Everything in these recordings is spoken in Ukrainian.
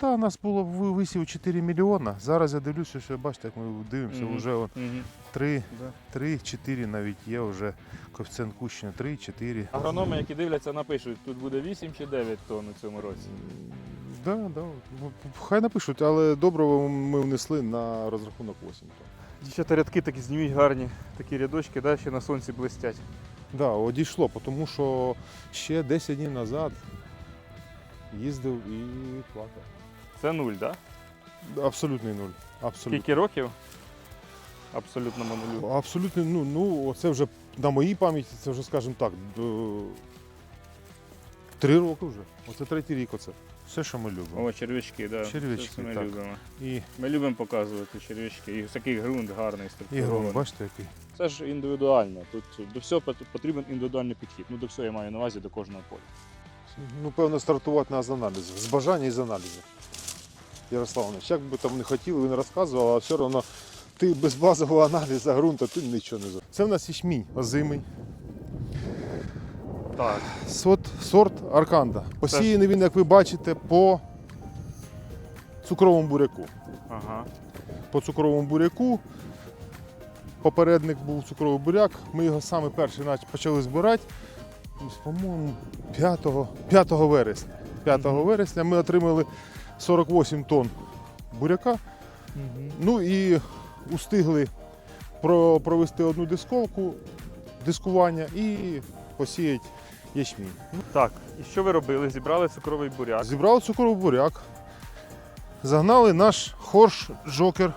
Густота у нас було висів 4 мільйона. Зараз я дивлюся, що бачите, як ми дивимося, Мгм. вже от Мгм. 3, Да. 3, 4 навіть є вже коефіцієнт кущення 3, 4. Агрономи, які дивляться, напишуть, тут буде 8 чи 9 тонн у цьому році. Да, да. ну, Хай напишуть, але доброго ми внесли на розрахунок 8 тонн. Дівчата рядки такі зніміть гарні, такі рядочки, да, ще на сонці блистять. Да, одійшло, тому що ще 10 днів назад їздив і плакав. Це нуль, так? Абсолютний нуль. Абсолютно. Скільки років? Абсолютному нулю. Абсолютно, ну, ну, це вже на моїй пам'яті, це вже, скажімо так, до... три роки вже. Оце третій рік оце. Все, що ми любимо. О, черв'ячки, да. Черв'ячки, Це ми так. любимо. І, Ми любимо показувати черв'ячки. І такий ґрунт гарний, і структурований. бачите, який. Це ж індивідуально. Тут до всього пот- потрібен індивідуальний підхід. Ну, до всього я маю на увазі до кожного поля. Ну, певно, стартувати треба з аналізу. З бажання і з аналізу. Ярославович, як би там не хотіли, він розказував, а все одно ти без базового аналізу ґрунту ти нічого не зробиш. Це в нас ячмінь озимий. Так. Сорт, сорт Арканда. Посіяний він, як ви бачите, по цукровому буряку. Ага. По цукровому буряку. Попередник був цукровий буряк. Ми його саме перший почали збирати. По-моєму, 5, 5 вересня. 5 Мгм. вересня ми отримали 48 тонн буряка. Ну і устигли провести одну дисковку, дискування і посіяти ячмінь. Так, і що ви робили? Зібрали цукровий буряк. Зібрали цукровий буряк, загнали наш хорш Джокер,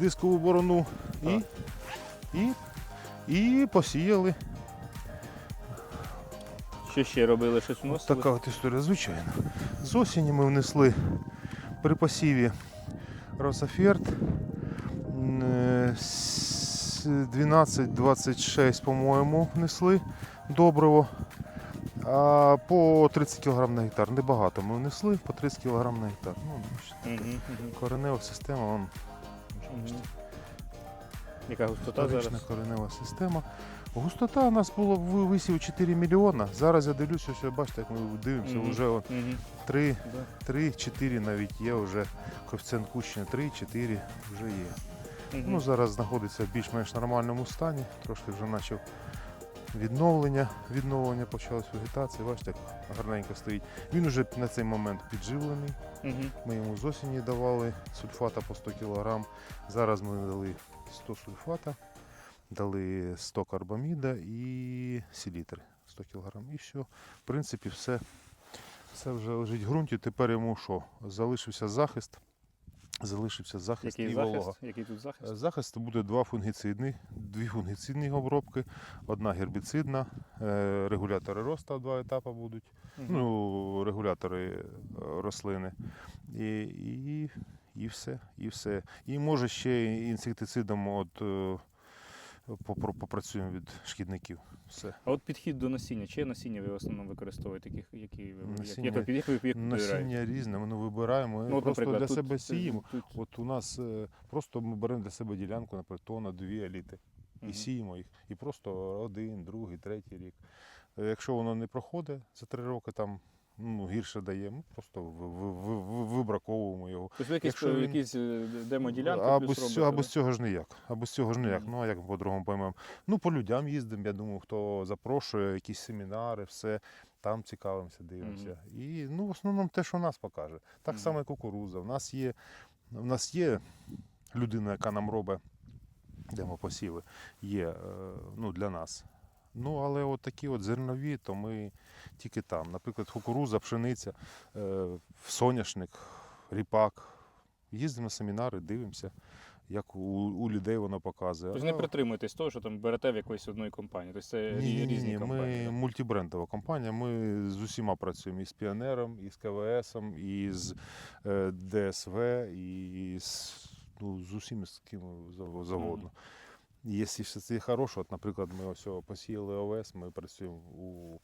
дискову борону і, і, і посіяли. Що ще робили? Щось Ось вносили? така от історія, звичайно. З осені ми внесли при посіві Росаферт м, е, 12-26, по-моєму, внесли добриво. А по 30 кг на гектар. Небагато ми внесли, по 30 кг на гектар. Ну, мгм, коренева система, вон. Яка густота зараз? коренева система. Густота у нас була висів 4 мільйона. Зараз я дивлюся, що бачите, як ми дивимося, Мгм. вже от Мгм, 3 да. 3-4 навіть є вже коефіцієнт кущення 3-4 вже є. Мгм. Ну, зараз знаходиться в більш-менш нормальному стані, трошки вже почав відновлення, відновлення почалась вегетація, бачите, як гарненько стоїть. Він вже на цей момент підживлений. Мгм. Ми йому з осені давали сульфата по 100 кг. Зараз ми дали 100 сульфата, дали 100 карбаміда і селітри 100 кг. І все. В принципі, все, все вже лежить в ґрунті. Тепер йому що? Залишився захист. Залишився захист Який і волога. Який тут захист? Е, Захист буде два фунгіцидні, дві фунгіцидні обробки, одна гербіцидна, е, регулятори росту два етапи будуть Мгм. ну, регулятори е, рослини. І, і, і все. І все. І може ще інсектицидом от, попрацюємо від шкідників. Все. А от підхід до насіння. Чиє насіння ви в основному використовуєте? Яких, які ви, Насіння- як, як, як ви? Насіння різне, ми не вибираємо. Ну, от, просто для тут- себе сіємо. Тут, От у нас е, просто ми беремо для себе ділянку, наприклад, тонна, дві еліти. і Мгм. сіємо їх. І просто один, другий, третій рік. Е, Якщо воно не проходить за три роки, там ну, гірше дає, ми просто ви- ви- ви- ви- вибраковуємо його. Тобто якісь, він- якісь е, демо-ділянки Або плюс робите, або з цього ж ніяк. Або з цього ж ніяк. Мгм. Ну а як по-другому поймемо? Ну, по людям їздимо, я думаю, хто запрошує, якісь семінари, все. Там цікавимося, дивимося. І ну, в основному те, що нас покаже. Так Мгм. само і кукуруза. У нас є, в нас є людина, яка нам робить демопосіви, є е, ну, для нас. Ну, але от такі от зернові, то ми тільки там. Наприклад, кукуруза, пшениця, е, соняшник, ріпак. Їздимо на семінари, дивимося, як у, у людей воно показує. Тобто не притримуєтесь того, що там берете в якоїсь одної компанії. Тобто це ні, ні, різні ні, компанії. ми мультибрендова компанія. Ми з усіма працюємо і з піонером, і з КВСом, і з е, ДСВ, і з, ну, з усім з ким зав- завгодно. І Якщо все це хороше, от, наприклад, ми ось посіяли ОВС, ми працюємо у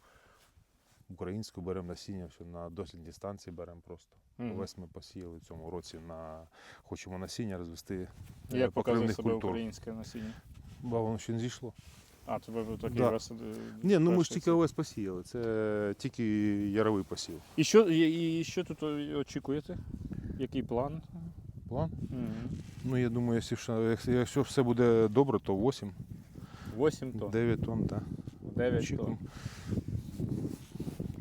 українську, беремо насіння, все на дослідній станції беремо просто. Мгм. ОВС ми посіяли в цьому році на хочемо насіння розвести Як показує себе культур. українське насіння? Бо воно ще не зійшло. А, це ви такий Да. вас. е, Ні, ну ми ж тільки овес посіяли, це тільки яровий посів. І що, і, і що тут очікуєте? Який план? План? Мгм. Ну я думаю, якщо, якщо, все буде добре, то 8, 8 тонн, 9 тонн, так. 9 тонн.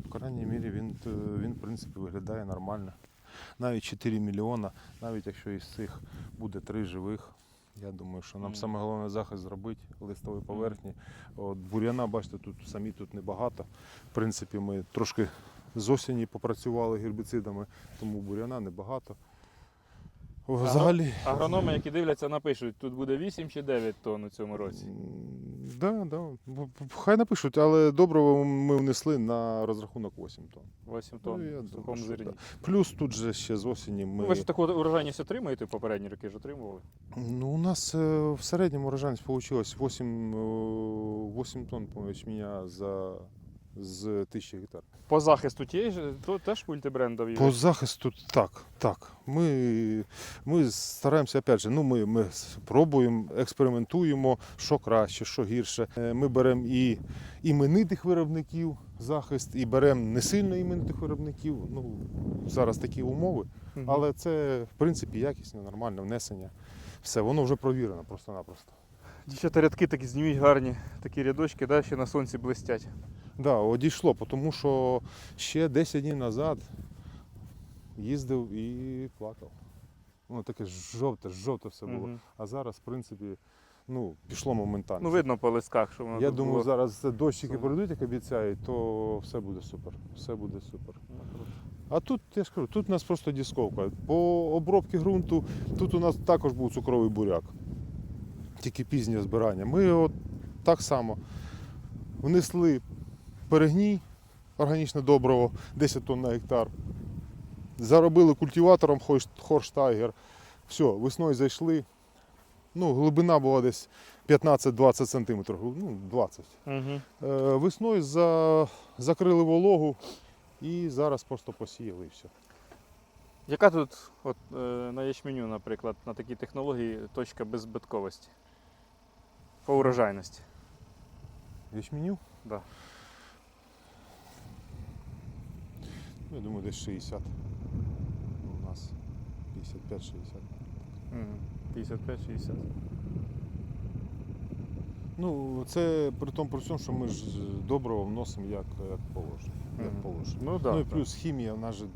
В крайній мірі він, е, він в принципі виглядає нормально. Навіть 4 мільйона, навіть якщо із цих буде 3 живих. Я думаю, що нам саме головне захист зробити листової поверхні. От бур'яна, бачите, тут самі тут небагато. В принципі, ми трошки з осені попрацювали гербіцидами, тому бур'яна небагато. Взагалі, Агрономи, які дивляться, напишуть, тут буде 8 чи 9 тонн у цьому році. да, да. хай напишуть, але доброго ми внесли на розрахунок 8 тонн. 8 тонн Ну, я в сухому що зерні. Плюс тут же ще з осені ми. Ну, ви ж таку урожайність отримуєте попередні роки ж отримували? Ну, у нас е, в середньому урожайність вийшло 8, е, 8 тонн по ячменя за з тисячі гектар. По захисту тієї то теж мультибрендові. По захисту так, так. Ми, ми стараємося, опять же, ну, ми, ми пробуємо, експериментуємо, що краще, що гірше. Е, Ми беремо і іменитих виробників захист, і беремо не сильно іменитих виробників. Ну, зараз такі умови. Але це, в принципі, якісне, нормальне внесення. Все, воно вже провірено просто-напросто. Дівчата рядки такі зніміть гарні, такі рядочки, да, ще на сонці блистять. Да, одійшло, тому що ще 10 днів назад їздив і плакав. Воно таке жовте, жовте все було. Мгм. А зараз, в принципі, ну, пішло моментально. Ну, видно по листках, що воно Я думаю, було. зараз дощики пройдуть, як обіцяють, то все буде супер. Все буде супер. Ну. А тут, я ж кажу, тут у нас просто дісковка. По обробці ґрунту тут у нас також був цукровий буряк. Тільки пізнє збирання. Ми от так само внесли перегній органічне добриво 10 тонн на гектар. Заробили культиватором Хорштайгер. Все, весною зайшли. Ну, глибина була десь 15-20 см. Ну, 20. Мгм. Е, Весною за... закрили вологу і зараз просто посіяли і все. Яка тут от, е, на ячменю, наприклад, на такій технології точка беззбитковості? По урожайності. Ячменю? Да. Ну, я думаю, десь 60. Ну, У нас 55-60. 55-60. Ну, це при тому при цьому, що ми ж доброго вносимо як, як положено. Як Мгм. положено. Ну, да, ну і да. плюс хімія, у нас же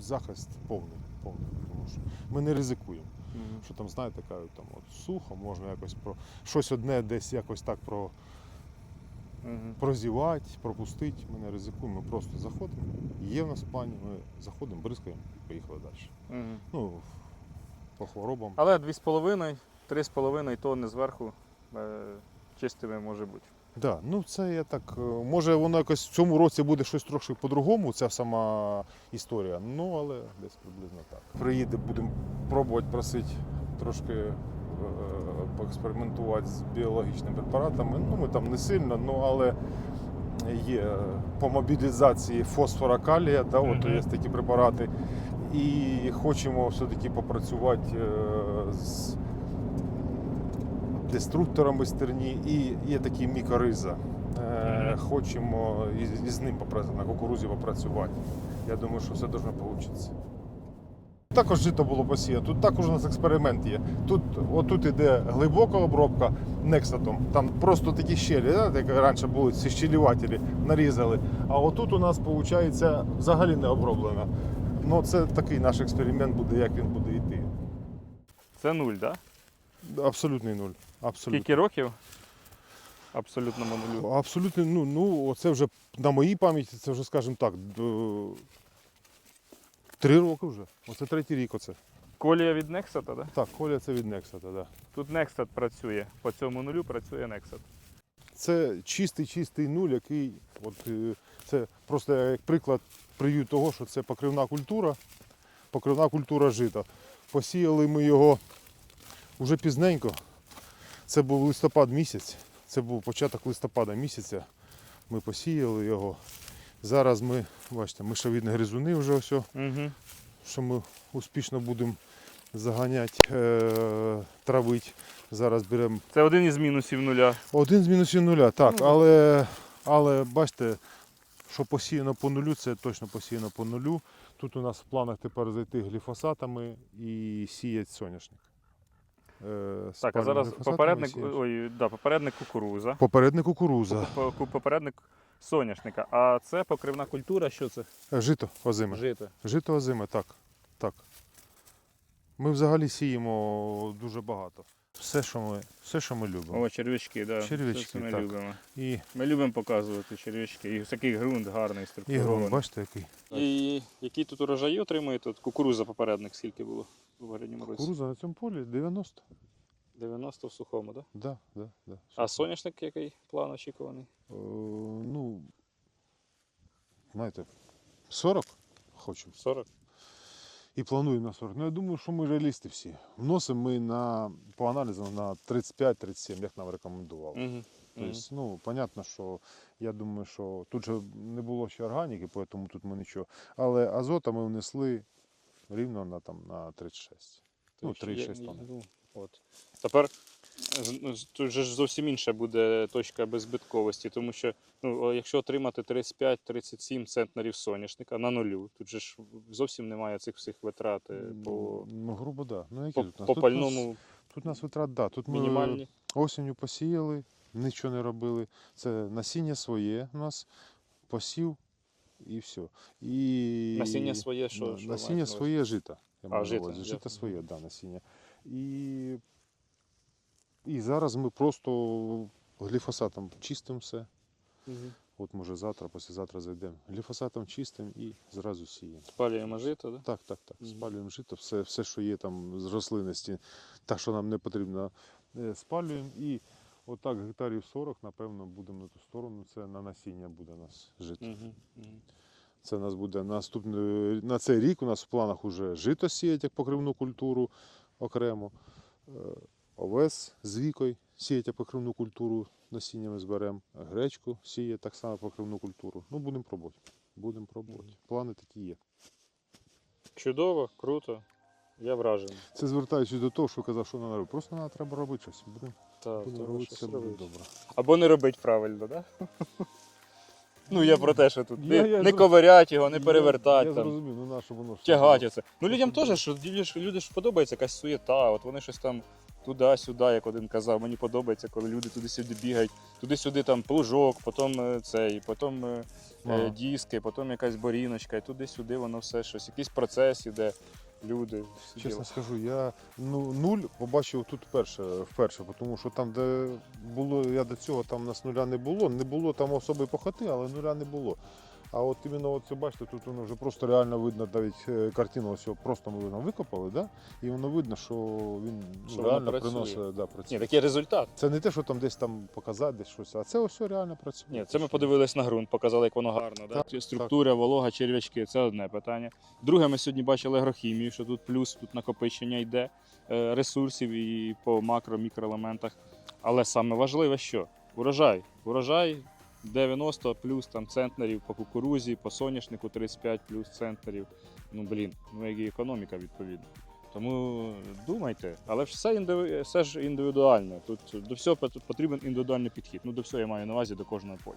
захист повний. повний тому що ми не ризикуємо. Мгм. Що там, знаєте, кажуть, там от сухо, можна якось про щось одне десь якось так про, Мгм. прозівати, пропустити. Ми не ризикуємо, ми просто заходимо. Є в нас в плані, ми заходимо, бризкаємо, поїхали далі. Мгм. Ну, по хворобам. Але 2,5, 3,5 тонни зверху е, чистими може бути. Да, ну це я так. е, Може воно якось в цьому році буде щось трохи по-другому, ця сама історія. Ну, але десь приблизно так. Приїде, будемо пробувати просити трошки поекспериментувати з біологічними препаратами. Ну, ми там не сильно, ну але є по мобілізації фосфора калія, да, от є такі препарати. І хочемо все-таки попрацювати е, з деструкторами стерні і є такий мікориза. Е, Хочемо із, із ним на кукурузі попрацювати. Я думаю, що все должно вийти. Також жито було посіяно. Тут також у нас експеримент є. Тут, отут іде глибока обробка нексатом. Там просто такі щелі, да, як раніше були ці щелівателі, нарізали. А отут у нас виходить взагалі не оброблено. Ну, це такий наш експеримент буде, як він буде йти. Це нуль, так? Да? Абсолютний нуль. Абсолютно. Скільки років? Абсолютно нулю. Абсолютно, ну, ну це вже на моїй пам'яті, це вже, скажімо так. Три роки вже. Оце третій рік оце. Колія від Нексата, да? Так, Коля це від Нексата, да. Тут Нексат працює. По цьому нулю працює Нексат. Це чистий чистий нуль, який, от, е, це просто як приклад привів того, що це покривна культура, покривна культура жита. Посіяли ми його вже пізненько. Це був листопад місяць, це був початок листопада місяця. Ми посіяли його. Зараз ми, бачите, мишовідні гризуни вже ось, Угу. що ми успішно будемо заганяти, е, травити. Зараз беремо Це один із мінусів нуля. один з мінусів нуля, так, Ну, але, але бачите, що посіяно по нулю, це точно посіяно по нулю. Тут у нас в планах тепер зайти гліфосатами і сіяти соняшник. Е, Так, а зараз попередник, ой, да, попередник кукуруза, Попередник кукуруза. по- по- попередник соняшника. А це покривна культура, що це? Жито озиме. Жито. Жито озиме, так. так. Ми взагалі сіємо дуже багато. Все, що ми, все, що ми любимо. О, червячки, да. Черв'ячки, це ми так. любимо. І, Ми любимо показувати червячки. І такий ґрунт гарний, і структурований. бачите, який. І які тут урожаї отримуєте? От кукуруза попередник скільки було у попередньому році? Кукуруза на цьому полі 90. 90 в сухому, так? Да? Да, да, да. А соняшник який план очікуваний? Е, ну, знаєте, 40 хочу. 40? І плануємо на 40. Ну, я думаю, що ми реалісти всі. Вносимо ми на, по аналізам на 35-37, як нам рекомендували. Угу. Тобто, ну, понятно, що я думаю, що тут же не було ще органіки, тому тут ми нічого. Але азота ми внесли рівно на, там, на 36. Ну, 3,6 тонн. Ну, от. Тепер ну, тут же зовсім інша буде точка беззбитковості, тому що ну, якщо отримати 35-37 центнерів соняшника на нулю, тут же ж зовсім немає цих всіх витрат е, по, Ну, грубо, так. Да. Ну, які по, тут по Тут у нас- Тут нас витрат, да. Тут ми мінімальні. осінню посіяли, нічого не робили. Це насіння своє у нас, посів і все. І... Насіння своє, що, На- що насіння увазі? своє жита. Я А, на жита, Жита своє, да, насіння. І... і зараз ми просто гліфосатом чистимо все. Мгм. От може завтра, післязавтра зайдемо. Гліфосатом чистимо і зразу сіємо. Спалюємо жито, да? Так, так, так. Мгм. Спалюємо жито, все, все, що є там з рослинності, так, що нам не потрібно, е, спалюємо. І отак гектарів 40, напевно, будемо на ту сторону. Це на насіння буде у нас жито. Угу. Угу. Це у нас буде наступний, на цей рік у нас в планах уже жито сіять як покривну культуру окремо. Е, Овес з вікою сіять покривну культуру, насіннями зберемо. Гречку сіє так само покривну культуру. Ну, будемо пробувати. Будемо пробувати. Плани такі є. Чудово, круто. Я вражений. Це звертаючись до того, що казав, що треба робити. Просто треба треба робити щось. Будемо Так, будемо робити, все буде робити. добре. Або не робить правильно, так? Да? Ну, я про те, що тут Я- не, я не зро- ковирять його, не перевертати, Я там, зрозумів, ну на що воно ж тягати це. Ну людям теж, що люди ж люди ж подобається якась суєта. От вони щось там туди-сюди, як один казав. Мені подобається, коли люди туди-сюди бігають, туди-сюди там плужок, потім е, цей, потім е, Ага. е, диски, потім якась боріночка, і туди-сюди воно все щось. Якийсь процес іде, люди. всі Чесно діла. скажу, я ну, нуль побачив тут вперше, вперше, тому що там, де було, я до цього там нас нуля не було, не було там особи похоти, але нуля не було. А от іменно це бачите, тут воно вже просто реально видно, навіть е, картину ось його просто ми його викопали, да? і воно видно, що він ну, Що реально працює. приносить да, працює. Ні, такий результат. Це не те, що там десь там показати, десь щось, а це ось реально працює. Ні, це ми подивились на ґрунт, показали, як воно гарно. Да? Так, Структура, волога, черв'ячки це одне питання. Друге, ми сьогодні бачили агрохімію, що тут плюс, тут накопичення йде е, ресурсів і по макро, мікроелементах. Але саме важливе, що урожай. Урожай 90 плюс там центнерів по кукурузі, по соняшнику 35 плюс центнерів. Ну блін, ну як і економіка відповідно. Тому думайте, але все, індиві... все ж індивідуально. Тут до всього потрібен індивідуальний підхід. Ну до всього я маю на увазі до кожного поля.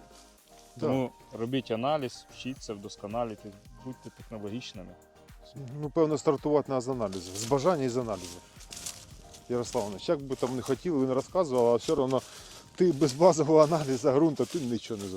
Тому робіть аналіз, вчіться, вдосконалюйте, будьте технологічними. Ну, певно, стартувати треба з аналізу, з бажання і з аналізу. Ярославович, як би там не хотіли, ви не розказували, а все одно ти без базового аналізу ґрунту ти нічого не зробиш.